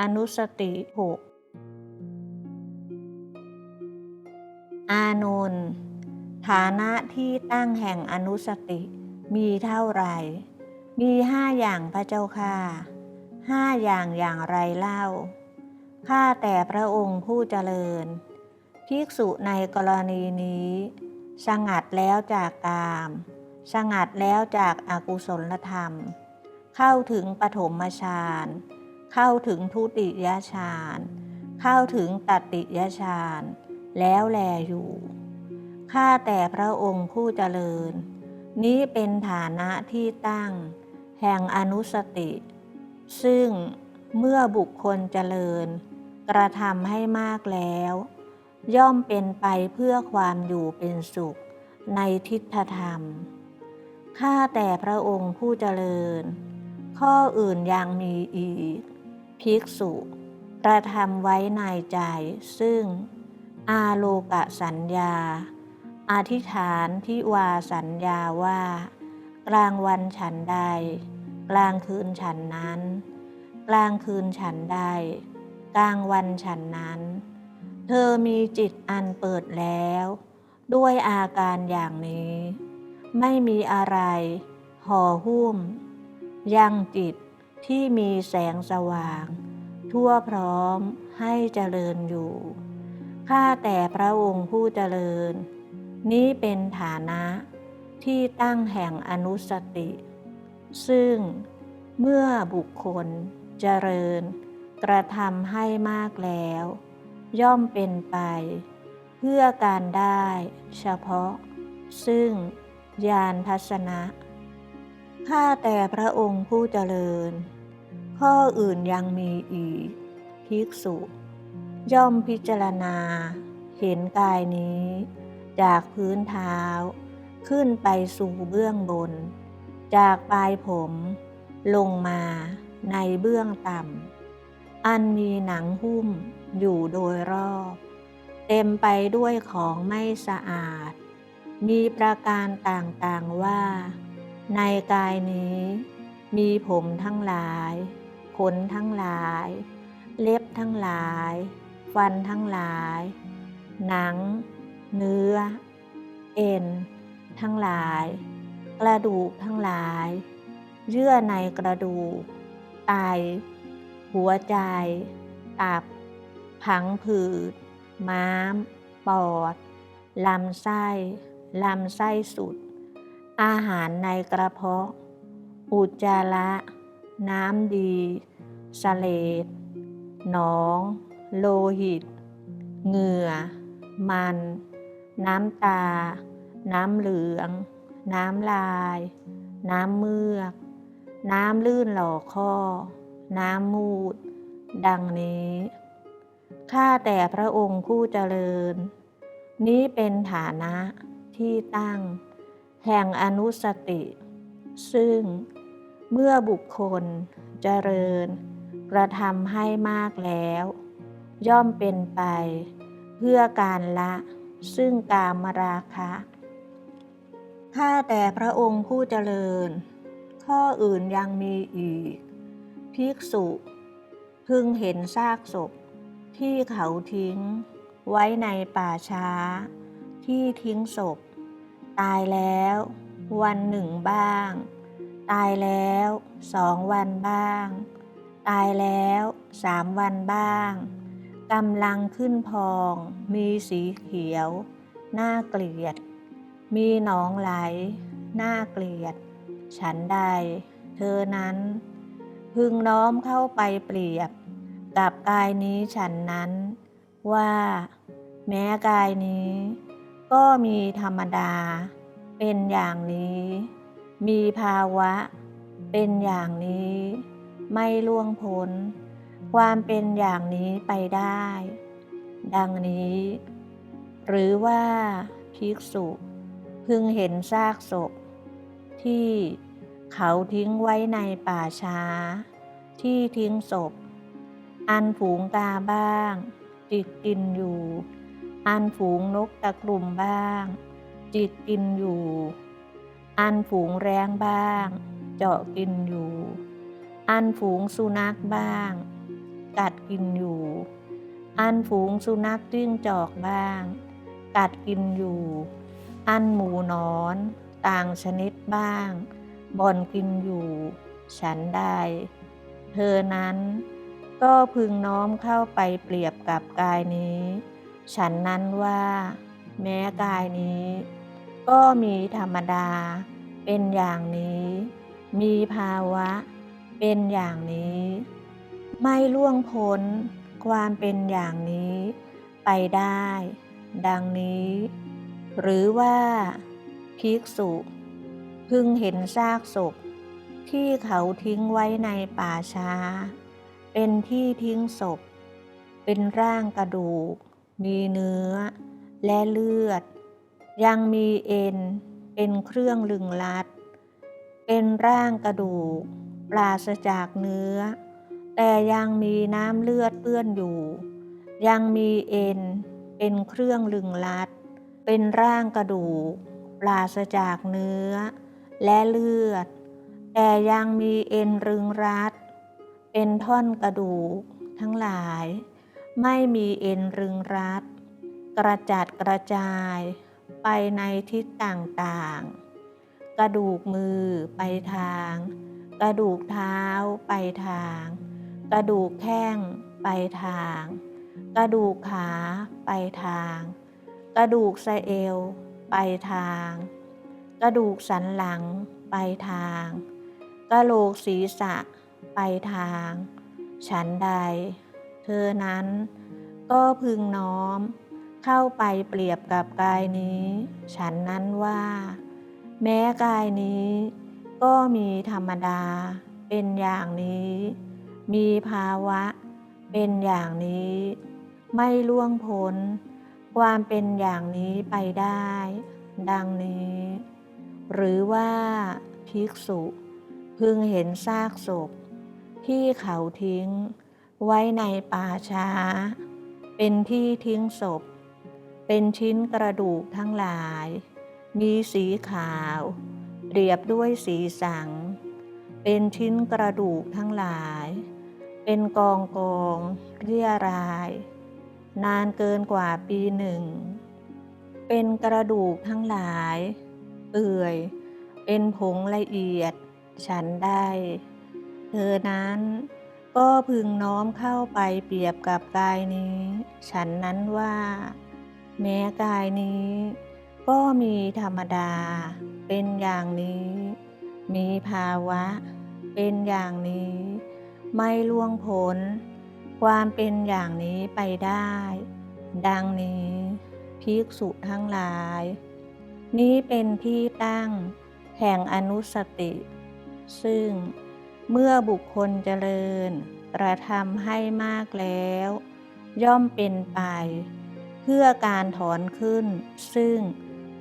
อนุสติหกอานนท์ฐานะที่ตั้งแห่งอนุสติมีเท่าไหร่ มีห้าอย่างพระเจ้าค่ะห้าอย่างอย่างไรเล่า ข้าแต่พระองค์ผู้เจริญ ภิกษุในกรณีนี้ สงัดแล้วจากกาม สงัดแล้วจากอากุศลธรรม เข้าถึงปฐมฌาน เข้าถึงทุติยฌาน เข้าถึงตติยฌาน แล้วแลอยู่ ข้าแต่พระองค์ผู้เจริญ นี้เป็นฐานะที่ตั้ง แห่งอนุสติ ซึ่งเมื่อบุคคลเจริญ กระทำให้มากแล้ว ย่อมเป็นไปเพื่อความอยู่เป็นสุขในทิฏฐธรรม ข้าแต่พระองค์ผู้เจริญ ข้ออื่นยังมีอีก ภิกษุกระทำไว้ในใจ ซึ่ง อาโลกะสัญญา อธิษฐานที่วาสัญญาว่า กลางวันฉันใด กลางคืนฉันนั้น กลางคืนฉันใด กลางวันฉันนั้น เธอมีจิตอันเปิดแล้ว ด้วยอาการอย่างนี้ ไม่มีอะไรห่อหุ้ม ยังจิต ที่มีแสงสว่าง ทั่วพร้อมให้เจริญอยู่ ข้าแต่พระองค์ผู้เจริญ นี้เป็นฐานะที่ตั้งแห่งอนุสติ ซึ่งเมื่อบุคคลเจริญ กระทำให้มากแล้ว ย่อมเป็นไป เพื่อการได้เฉพาะ ซึ่งญาณทัศนะ ข้าแต่พระองค์ผู้เจริญ ข้ออื่นยังมีอีก ภิกษุ ย่อมพิจารณา เห็นกายนี้ จากพื้นเท้า ขึ้นไปสู่เบื้องบน จากปลายผม ลงมาในเบื้องต่ำ อันมีหนังหุ้มอยู่โดยรอบ เต็มไปด้วยของไม่สะอาด มีประการต่างๆว่า ในกายนี้ มีผมทั้งหลายขนทั้งหลาย เล็บทั้งหลาย ฟันทั้งหลาย หนัง เนื้อ เอ็น ทั้งหลาย กระดูกทั้งหลาย เยื่อในกระดูก ไต หัวใจ ตับ ผังผืด ม้าม ปอด ลำไส้ ลำไส้สุด อาหารในกระเพาะ อุจจาระ น้ำดีสเลดหนอง โลหิต เหงื่อ มัน น้ำตา น้ำเหลือง น้ำลาย น้ำเมือก น้ำลื่นหล่อข้อ น้ำมูด ดังนี้ ข้าแต่พระองค์ผู้เจริญ นี้เป็นฐานะที่ตั้ง แห่งอนุสติ ซึ่งเมื่อบุคคลเจริญ กระทำให้มากแล้ว ย่อมเป็นไป เพื่อการละซึ่งกามราคะข้าแต่พระองค์ผู้เจริญ ข้ออื่นยังมีอีก ภิกษุ พึงเห็นซากศพ ที่เขาทิ้ง ไว้ในป่าช้า ที่ทิ้งศพ ตายแล้ว วันหนึ่งบ้าง ตายแล้วสองวันบ้าง ตายแล้วสามวันบ้างกำลังขึ้นพอง มีสีเขียวน่าเกลียด มีหนองไหลน่าเกลียด ฉันใด เธอนั้น พึงน้อมเข้าไปเปรียบ กับกายนี้ฉันนั้น ว่า แม้กายนี้ ก็มีธรรมดา เป็นอย่างนี้ มีภาวะ เป็นอย่างนี้ ไม่ล่วงพ้น ความเป็นอย่างนี้ไปได้ ดังนี้ หรือว่าภิกษุ พึงเห็นซากศพ ที่เขาทิ้งไว้ในป่าช้า ที่ทิ้งศพ อันฝูงกาบ้างจิกกินอยู่ อันฝูงนกตะกลุ่มบ้าง จิกกินอยู่ อันฝูงแรงบ้าง เจาะกินอยู่ อันฝูงสุนัขบ้าง กัดกินอยู่ อันฝูงสุนัขจิ้งจอกบ้าง กัดกินอยู่ อันหมูนอน ต่างชนิดบ้าง บ่อนกินอยู่ ฉันได้ เธอนั้นก็พึงน้อมเข้าไปเปรียบกับกายนี้ ฉันนั้นว่า แม้กายนี้ ก็มีธรรมดา เป็นอย่างนี้ มีภาวะ เป็นอย่างนี้ ไม่ล่วงพ้นความเป็นอย่างนี้ ไปได้ ดังนี้ หรือว่าภิกษุพึงเห็นซากศพ ที่เขาทิ้งไว้ในป่าช้า เป็นที่ทิ้งศพ เป็นร่างกระดูก มีเนื้อ และเลือด ยังมีเอ็น เป็นเครื่องลึงลัด เป็นร่างกระดูก ปราศจากเนื้อ แต่ยังมีน้ำเลือดเปื้อนอยู่ ยังมีเอ็น เป็นเครื่องลึงลัด เป็นร่างกระดูก ปราศจากเนื้อ และเลือด แต่ยังมีเอ็นรึงรัด เป็นท่อนกระดูกทั้งหลาย ไม่มีเอ็นรึงรัด กระจัดกระจายไปในทิศต่างๆ กระดูกมือไปทาง กระดูกเท้าไปทาง กระดูกแข้งไปทาง กระดูกขาไปทาง กระดูกสะเอวไปทาง กระดูกสันหลังไปทาง กระโหลกศีรษะไปทาง ฉันใด เธอนั้น ก็พึงน้อม เข้าไปเปรียบกับกายนี้ ฉันนั้นว่า แม้กายนี้ ก็มีธรรมดา เป็นอย่างนี้ มีภาวะ เป็นอย่างนี้ ไม่ล่วงพ้น ความเป็นอย่างนี้ไปได้ ดังนี้ หรือว่าภิกษุพึงเห็นซากศพที่เขาทิ้ง ไว้ในป่าช้า เป็นที่ทิ้งศพ เป็นชิ้นกระดูกทั้งหลาย มีสีขาว เรียบด้วยสีสัง เป็นชิ้นกระดูกทั้งหลาย เป็นกองกองเรียราย นานเกินกว่าปีหนึ่ง เป็นกระดูกทั้งหลาย เปื่อย เป็นผงละเอียด ฉันได้ เธอนั้น ก็พึงน้อมเข้าไปเปรียบกับกายนี้ ฉันนั้นว่า แม้กายนี้ ก็มีธรรมดา เป็นอย่างนี้ มีภาวะ เป็นอย่างนี้ ไม่ล่วงพ้นความเป็นอย่างนี้ไปได้ ดังนี้ภิกษุทั้งหลาย นี้เป็นที่ตั้งแห่งอนุสติ ซึ่ง เมื่อบุคคลเจริญกระทำให้มากแล้ว ย่อมเป็นไป เพื่อการถอนขึ้น ซึ่ง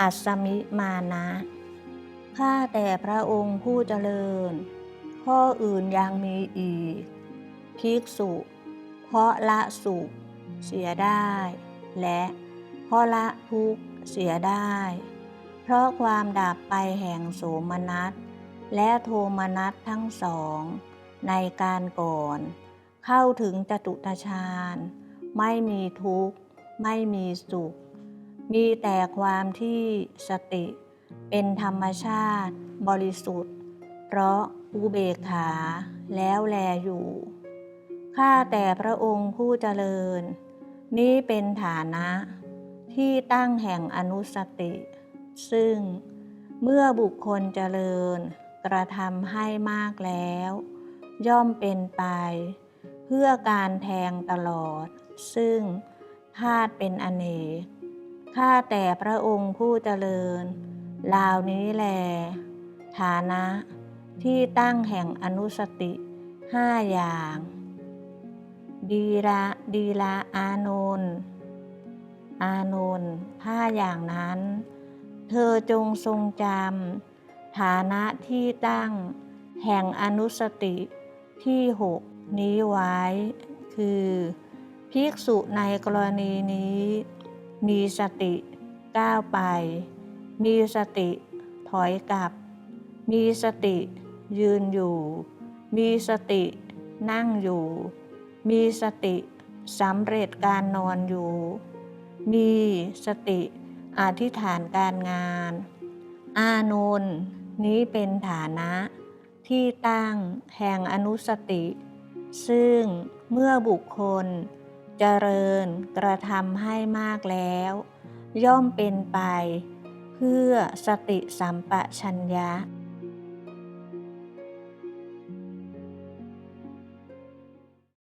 อัศมิมานะข้าแต่พระองค์ผู้เจริญ ข้ออื่นยังมีอีก ภิกษุ เพราะละสุข เสียได้ และเพราะละทุกข์เสียได้ เพราะความดับไปแห่งโสมนัส และโทมนัสทั้งสองในการก่อน เข้าถึงจตุตฌานไม่มีทุกข์ ไม่มีสุข มีแต่ความที่สติเป็นธรรมชาติบริสุทธิ์ เพราะอุเบกขาแล้วแลอยู่ ข้าแต่พระองค์ผู้เจริญ นี้เป็นฐานะที่ตั้งแห่งอนุสติ ซึ่งเมื่อบุคคลเจริญ กระทำให้มากแล้ว ย่อมเป็นไป เพื่อการแทงตลอด ซึ่งธาตุเป็นอเนกข้าแต่พระองค์ผู้เจริญลาวนี้แล ฐานะที่ตั้งแห่งอนุสติห้าอย่าง ดีละดีละอานนท์อานนท์ห้าอย่างนั้น เธอจงทรงจำ ฐานะที่ตั้ง แห่งอนุสติที่หกนี้ไว้ คือภิกษุในกรณีนี้ มีสติก้าวไป มีสติถอยกลับ มีสติยืนอยู่ มีสตินั่งอยู่ มีสติสำเร็จการนอนอยู่ มีสติอธิษฐานการงาน อานนท์ นี้เป็นฐานะที่ตั้งแห่งอนุสติ ซึ่งเมื่อบุคคลเจริญกระทำให้มากแล้ว ย่อมเป็นไป เพื่อสติสัมปชัญญะ